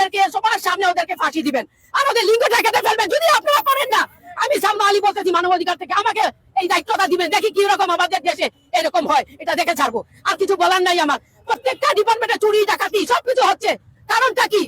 ওদেরকে সবার সামনে ওদেরকে ফাঁসি দিবেন। আর ওদের লিঙ্গটা কেটে ফেলবেন, যদি আপনারা পারেন না। আমি সামনে আলী বলতেছি মানব অধিকার থেকে আমাকে এই দায়িত্বটা দিবেন। দেখি কি রকম আমাদের দেশে এরকম হয়। এটা দেখে ছাড়বো। আর কিছু বলার নাই আমার। প্রত্যেকটা ডিপার্টমেন্টে চুরি, ডাকাতি, সবকিছু হচ্ছে। কারণটা কি?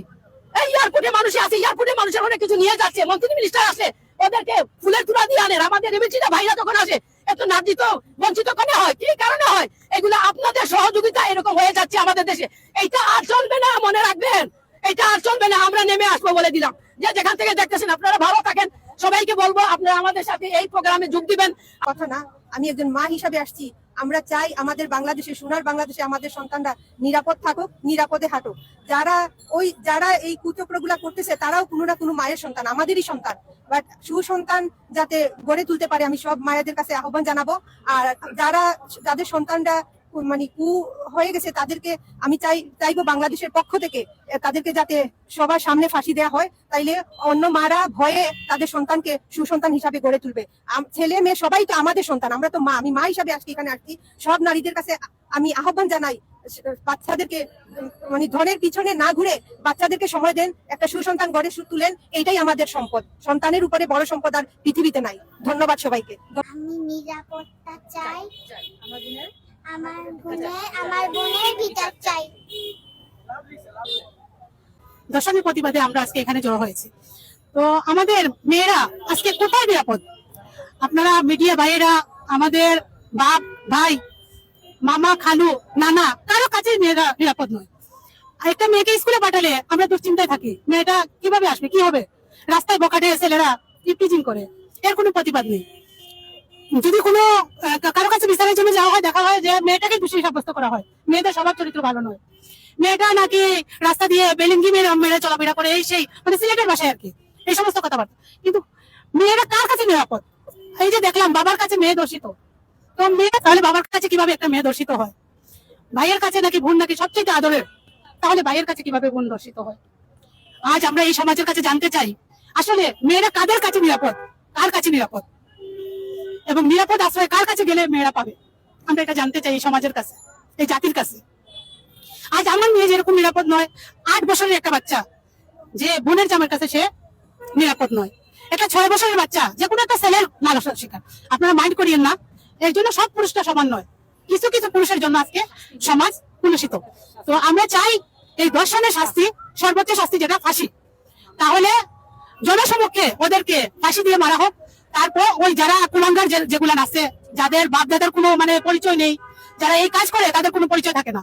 এই এয়ারপোর্টে মানুষ আছে এয়ারপোর্টে মানুষের অনেক কিছু নিয়ে যাচ্ছে। মন্ত্রী মিনিস্টার আসে, ওদেরকে ফুলের তুলা দিয়ে আনেন। আমাদের এমএলসিটা ভাইরা যখন আসে, এত নার্জিত, বঞ্চিত কেন হয়? কি কারণে হয়? এগুলো আপনাদের সহযোগিতা এরকম হয়ে যাচ্ছে আমাদের দেশে। এইটা আর চলবে না, মনে রাখবেন। এটা আর চলবে না, আমরা নেমে আসব বলে দিলাম। যে যেখান থেকে দেখতেছেন, আপনারা ভালো থাকেন। সবাইকে বলব, আপনারা আমাদের সাথে এই প্রোগ্রামে যোগ দিবেন। কথা না, আমি একজন মা হিসাবে আসছি। আমরা চাই আমাদের বাংলাদেশে, সোনার বাংলাদেশে আমাদের সন্তানরা নিরাপদ থাকুক, নিরাপদে হাঁটুক। যারা ওই, যারা এই কুচক্রগুলা করতেছে, তারাও কোনো না কোনো মায়ের সন্তান, আমাদেরই সন্তান। বাট সুসন্তান যাতে গড়ে তুলতে পারে, আমি সব মায়েদের কাছে আহ্বান জানাব। আর যারা, যাদের সন্তানরা মানে কু হয়ে গেছে তাদেরকে আমি চাই চাইব বাংলাদেশের পক্ষ থেকে তাদেরকে যাতে সবার সামনে ফাঁসি দেওয়া হয় তাইলে অন্য মারা ভয়ে তাদের সন্তানকে সুসন্তান হিসাবে গড়ে তুলবে। ছেলে মেয়ে সবাই তো আমাদের সন্তান আমরা তো মা আমি মা হিসাবে আজকে এখানে আসছি সব নারীদের কাছে আমি আহ্বান জানাই বাচ্চাদেরকে মানে ধনের পিছনে না ঘুরে বাচ্চাদেরকে সময় দেন একটা সুসন্তান গড়ে সু- তুলেন এটাই আমাদের সম্পদ। সন্তানের উপরে বড় সম্পদ আর পৃথিবীতে নাই। ধন্যবাদ সবাইকে। আমি নিরাপত্তা চাই। আমার বোনের আমার বোনের বিচার চাই। দশমী প্রতিবাদে আমরা আজকে এখানে জড়ো হয়েছি। তো আমাদের মেয়েরা আজকে কোথায় নিরাপদ? আপনারা মিডিয়া ভাইয়েরা, আমাদের বাপ, ভাই, মামা, খালু, নানা, কারও কাছে মেয়েরা নিরাপদ নয়। একটা মেয়েকে স্কুলে পাঠালে আমরা দুশ্চিন্তায় থাকি। মেয়েটা কীভাবে আসবে, কি হবে? রাস্তায় বকাটে ছেলেরা টিচিং করে। এর কোনো প্রতিবাদ নেই। যদি কোনো কারও কাছে বিচারের জন্য যাওয়া হয়, দেখা হয় যে মেয়েটাকে দোষী সাব্যস্ত করা হয়। মেয়েদের স্বভাব চরিত্র ভালো নয়। মেয়েটা নাকি রাস্তা দিয়ে বেলিঙ্গি মেরে মেরে চলাফেরা করে, এই সেই মানে সিলেটের ভাষায় আর কি। এই সমস্ত কথাবার্তা। কিন্তু মেয়েরা কার কাছে নিরাপদ? এই যে দেখলাম, বাবার কাছে মেয়ে দর্শিত তো। মেয়ে তাহলে বাবার কাছে কীভাবে একটা মেয়ে দর্শিত হয়? ভাইয়ের কাছে নাকি বোন নাকি সবচেয়ে আদরের? তাহলে ভাইয়ের কাছে কীভাবে বোন দর্শিত হয়? আজ আমরা এই সমাজের কাছে জানতে চাই, আসলে মেয়েরা কাদের কাছে নিরাপদ? কার কাছে নিরাপদ? এবং নিরাপদ আশ্রয় কার কাছে গেলে মেয়েরা পাবে? আমরা এটা জানতে চাই এই সমাজের কাছে, এই জাতির কাছে। আজ আমার মেয়ে যেরকম নিরাপদ নয়, আট বছরের একটা বাচ্চা, যে বোনের জামার কাছে সে নিরাপদ নয়। একটা ছয় বছরের বাচ্চা, যে কোনো একটা ছেলের লালসার শিকার আপনারা মাইন্ড করিয়েন না, এর জন্য সব পুরুষটা সমান নয়। কিছু কিছু পুরুষের জন্য আজকে সমাজ কুলুষিত তো আমরা চাই এই দর্শনের শাস্তি, সর্বোচ্চ শাস্তি যেটা, ফাঁসি। তাহলে জনসমক্ষে ওদেরকে ফাঁসি দিয়ে মারা হোক, তারপর ওই যারা যেগুলা আছে, যাদের বাপ দাদার কোনো মানে পরিচয় নেই, যারা এই কাজ করে, তাদের কোনো পরিচয় থাকে না।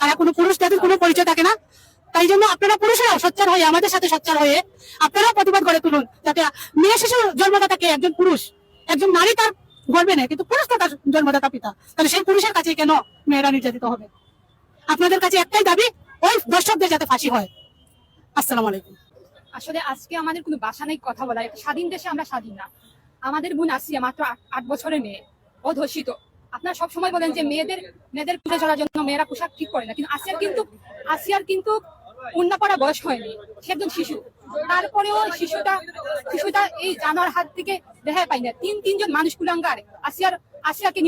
তারা কোনো পুরুষ, তাদের কোনো পরিচয় থাকে না। তাই জন্য আপনারা পুরুষেরাও সোচ্চার হয়ে, আমাদের সাথে সোচ্চার হয়ে, আপনারাও প্রতিবাদ গড়ে তুলুন, যাতে মেয়ে শিশু জন্মদাতাকে একজন পুরুষ, একজন নারী তার গর্বে নেই, কিন্তু পুরুষ তার জন্মদাতা পিতা। তাহলে সেই পুরুষের কাছে কেন মেয়েরা নির্যাতিত হবে? আপনাদের কাছে একটাই দাবি, ওই দর্শকদের যাতে ফাঁসি হয়। আসসালামু আলাইকুম। আসলে আজকে আমাদের কোনো ভাষা নেই, কথা বলার। স্বাধীন দেশে আমরা স্বাধীন না। আমাদের বোন আসিয়া মাত্র আট- বছরে মেয়ে ও ধর্ষিত আপনারা সবসময় বলেন যে মেয়েদের মেয়েদের পুজো চলার জন্য মেয়েরা পোশাক ঠিক করে না, কিন্তু আসিয়ার কিন্তু আসিয়ার কিন্তু উন্না পড়া বয়স হয়নি, সে একজন শিশু। তারপরেও শিশুটা শিশুটা এই জানোয়ার হাত থেকে রেহাই পাই না। তিন, তিনজন মানুষ কুলাঙ্গার, আসিয়ার, আসিয়াকে